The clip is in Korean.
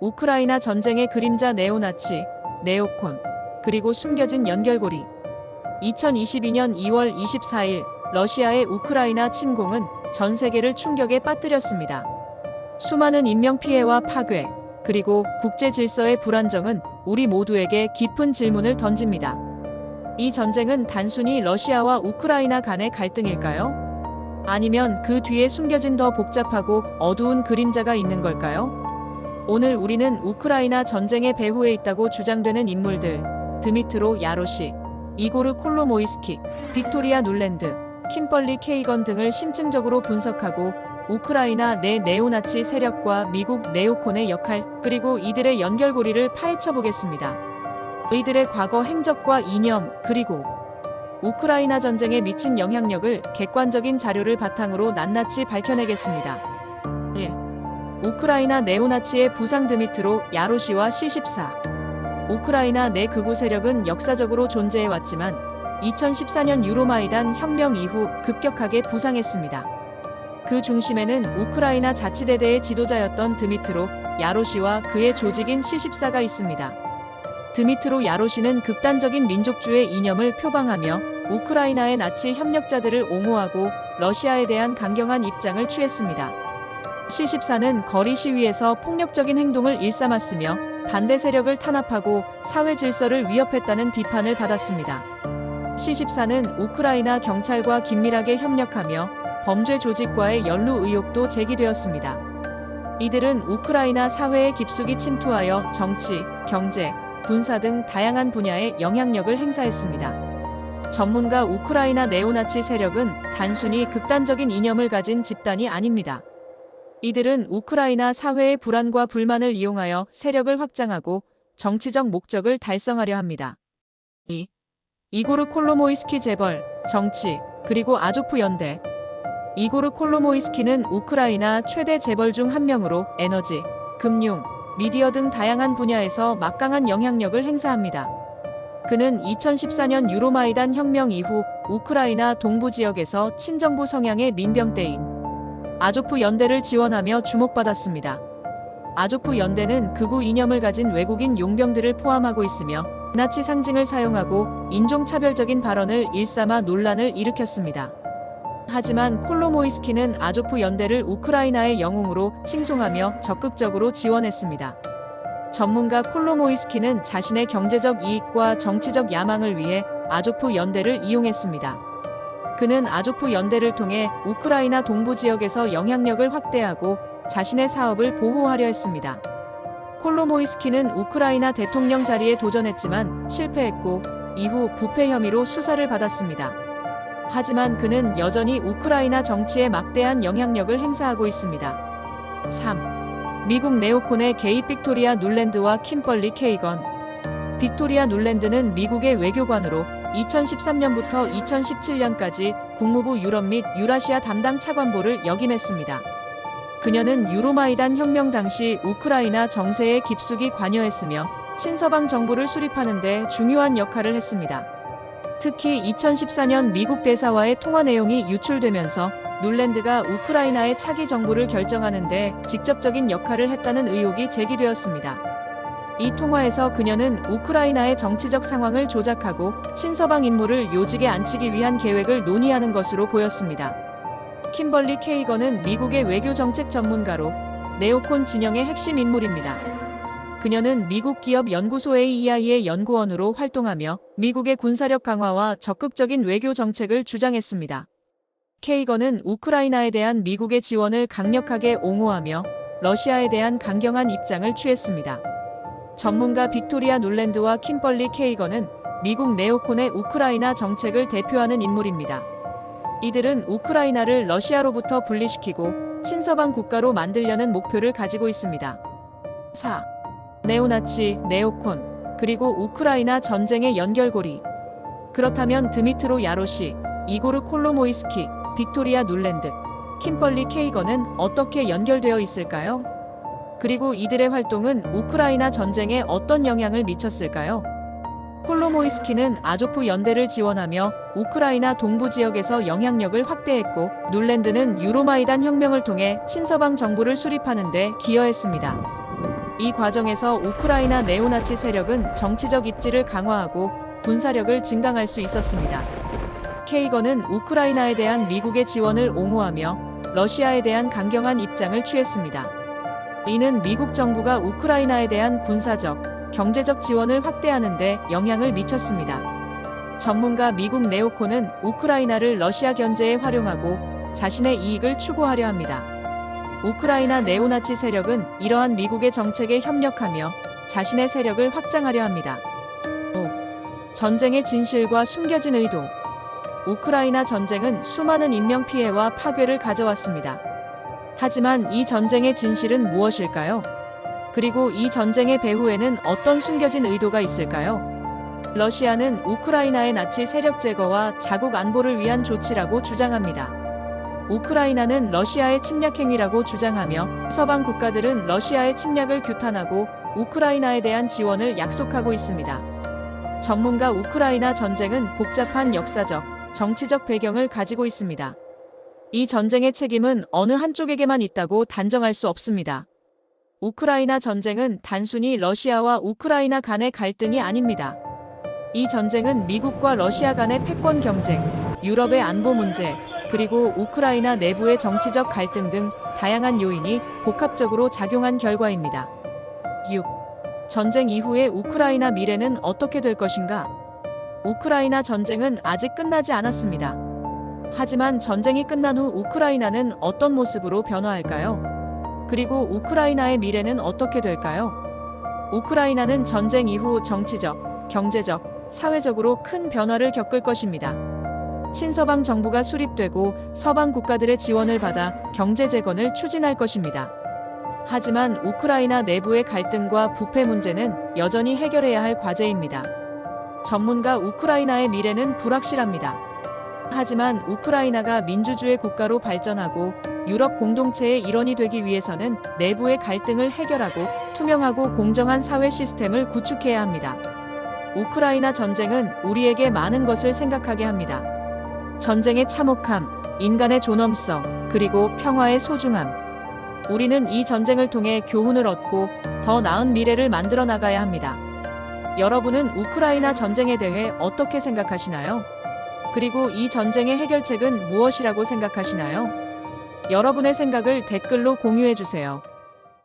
우크라이나 전쟁의 그림자 네오나치, 네오콘, 그리고 숨겨진 연결고리. 2022년 2월 24일 러시아의 우크라이나 침공은 전 세계를 충격에 빠뜨렸습니다. 수많은 인명피해와 파괴, 그리고 국제 질서의 불안정은 우리 모두에게 깊은 질문을 던집니다. 이 전쟁은 단순히 러시아와 우크라이나 간의 갈등일까요? 아니면 그 뒤에 숨겨진 더 복잡하고 어두운 그림자가 있는 걸까요? 오늘 우리는 우크라이나 전쟁의 배후에 있다고 주장되는 인물들, 드미트로 야로시, 이고르 콜로모이스키, 빅토리아 눌랜드, 킴벌리 케이건 등을 심층적으로 분석하고 우크라이나 내 네오나치 세력과 미국 네오콘의 역할, 그리고 이들의 연결고리를 파헤쳐 보겠습니다. 이들의 과거 행적과 이념, 그리고 우크라이나 전쟁에 미친 영향력을 객관적인 자료를 바탕으로 낱낱이 밝혀내겠습니다. 1. 우크라이나 네오나치의 부상 드미트로 야로시와 C14 우크라이나 내 극우 세력은 역사적으로 존재해왔지만 2014년 유로마이단 혁명 이후 급격하게 부상했습니다. 그 중심에는 우크라이나 자치대대의 지도자였던 드미트로 야로시와 그의 조직인 C14가 있습니다. 드미트로 야로시는 극단적인 민족주의 이념을 표방하며 우크라이나의 나치 협력자들을 옹호하고 러시아에 대한 강경한 입장을 취했습니다. C14는 거리 시위에서 폭력적인 행동을 일삼았으며 반대 세력을 탄압하고 사회 질서를 위협했다는 비판을 받았습니다. C14는 우크라이나 경찰과 긴밀하게 협력하며 범죄 조직과의 연루 의혹도 제기되었습니다. 이들은 우크라이나 사회에 깊숙이 침투하여 정치, 경제, 군사 등 다양한 분야에 영향력을 행사했습니다. 전문가 우크라이나 네오나치 세력은 단순히 극단적인 이념을 가진 집단이 아닙니다. 이들은 우크라이나 사회의 불안과 불만을 이용하여 세력을 확장하고 정치적 목적을 달성하려 합니다. 2. 이고르 콜로모이스키 재벌, 정치, 그리고 아조프 연대. 이고르 콜로모이스키는 우크라이나 최대 재벌 중 한 명으로 에너지, 금융, 미디어 등 다양한 분야에서 막강한 영향력을 행사합니다. 그는 2014년 유로마이단 혁명 이후 우크라이나 동부 지역에서 친정부 성향의 민병대인 아조프 연대를 지원하며 주목받았습니다. 아조프 연대는 극우 이념을 가진 외국인 용병들을 포함하고 있으며 나치 상징을 사용하고 인종차별적인 발언을 일삼아 논란을 일으켰습니다. 하지만 콜로모이스키는 아조프 연대를 우크라이나의 영웅으로 칭송하며 적극적으로 지원했습니다. 전문가 콜로모이스키는 자신의 경제적 이익과 정치적 야망을 위해 아조프 연대를 이용했습니다. 그는 아조프 연대를 통해 우크라이나 동부 지역에서 영향력을 확대하고 자신의 사업을 보호하려 했습니다. 콜로모이스키는 우크라이나 대통령 자리에 도전했지만 실패했고 이후 부패 혐의로 수사를 받았습니다. 하지만 그는 여전히 우크라이나 정치에 막대한 영향력을 행사하고 있습니다. 3. 미국 네오콘의 게이 빅토리아 눌랜드와 킴벌리 케이건 빅토리아 눌랜드는 미국의 외교관으로 2013년부터 2017년까지 국무부 유럽 및 유라시아 담당 차관보를 역임했습니다. 그녀는 유로마이단 혁명 당시 우크라이나 정세에 깊숙이 관여했으며 친서방 정부를 수립하는 데 중요한 역할을 했습니다. 특히 2014년 미국 대사와의 통화 내용이 유출되면서 눌랜드가 우크라이나의 차기 정부를 결정하는 데 직접적인 역할을 했다는 의혹이 제기되었습니다. 이 통화에서 그녀는 우크라이나의 정치적 상황을 조작하고 친서방 인물을 요직에 앉히기 위한 계획을 논의하는 것으로 보였습니다. 킴벌리 케이건은 미국의 외교 정책 전문가로 네오콘 진영의 핵심 인물입니다. 그녀는 미국 기업 연구소 AEI의 연구원으로 활동하며 미국의 군사력 강화와 적극적인 외교 정책을 주장했습니다. 케이건은 우크라이나에 대한 미국의 지원을 강력하게 옹호하며 러시아에 대한 강경한 입장을 취했습니다. 전문가 빅토리아 눌랜드와 킴벌리 케이건은 미국 네오콘의 우크라이나 정책을 대표하는 인물입니다. 이들은 우크라이나를 러시아로부터 분리시키고 친서방 국가로 만들려는 목표를 가지고 있습니다. 4. 네오나치, 네오콘, 그리고 우크라이나 전쟁의 연결고리. 그렇다면 드미트로 야로시, 이고르 콜로모이스키, 빅토리아 눌랜드, 킴벌리 케이건은 어떻게 연결되어 있을까요? 그리고 이들의 활동은 우크라이나 전쟁에 어떤 영향을 미쳤을까요? 콜로모이스키는 아조프 연대를 지원하며 우크라이나 동부 지역에서 영향력을 확대했고 눌랜드는 유로마이단 혁명을 통해 친서방 정부를 수립하는 데 기여했습니다. 이 과정에서 우크라이나 네오나치 세력은 정치적 입지를 강화하고 군사력을 증강할 수 있었습니다. 케이건은 우크라이나에 대한 미국의 지원을 옹호하며 러시아에 대한 강경한 입장을 취했습니다. 이는 미국 정부가 우크라이나에 대한 군사적, 경제적 지원을 확대하는 데 영향을 미쳤습니다. 전문가 미국 네오콘은 우크라이나를 러시아 견제에 활용하고 자신의 이익을 추구하려 합니다. 우크라이나 네오나치 세력은 이러한 미국의 정책에 협력하며 자신의 세력을 확장하려 합니다. 5. 전쟁의 진실과 숨겨진 의도. 우크라이나 전쟁은 수많은 인명 피해와 파괴를 가져왔습니다. 하지만 이 전쟁의 진실은 무엇일까요? 그리고 이 전쟁의 배후에는 어떤 숨겨진 의도가 있을까요? 러시아는 우크라이나의 나치 세력 제거와 자국 안보를 위한 조치라고 주장합니다. 우크라이나는 러시아의 침략 행위라고 주장하며 서방 국가들은 러시아의 침략을 규탄하고 우크라이나에 대한 지원을 약속하고 있습니다. 전문가 우크라이나 전쟁은 복잡한 역사적, 정치적 배경을 가지고 있습니다. 이 전쟁의 책임은 어느 한쪽에게만 있다고 단정할 수 없습니다. 우크라이나 전쟁은 단순히 러시아와 우크라이나 간의 갈등이 아닙니다. 이 전쟁은 미국과 러시아 간의 패권 경쟁, 유럽의 안보 문제, 그리고 우크라이나 내부의 정치적 갈등 등 다양한 요인이 복합적으로 작용한 결과입니다. 6. 전쟁 이후의 우크라이나 미래는 어떻게 될 것인가? 우크라이나 전쟁은 아직 끝나지 않았습니다. 하지만 전쟁이 끝난 후 우크라이나는 어떤 모습으로 변화할까요? 그리고 우크라이나의 미래는 어떻게 될까요? 우크라이나는 전쟁 이후 정치적, 경제적, 사회적으로 큰 변화를 겪을 것입니다. 친서방 정부가 수립되고 서방 국가들의 지원을 받아 경제 재건을 추진할 것입니다. 하지만 우크라이나 내부의 갈등과 부패 문제는 여전히 해결해야 할 과제입니다. 전문가 우크라이나의 미래는 불확실합니다. 하지만 우크라이나가 민주주의 국가로 발전하고 유럽 공동체의 일원이 되기 위해서는 내부의 갈등을 해결하고 투명하고 공정한 사회 시스템을 구축해야 합니다. 우크라이나 전쟁은 우리에게 많은 것을 생각하게 합니다. 전쟁의 참혹함, 인간의 존엄성, 그리고 평화의 소중함. 우리는 이 전쟁을 통해 교훈을 얻고 더 나은 미래를 만들어 나가야 합니다. 여러분은 우크라이나 전쟁에 대해 어떻게 생각하시나요? 그리고 이 전쟁의 해결책은 무엇이라고 생각하시나요? 여러분의 생각을 댓글로 공유해 주세요.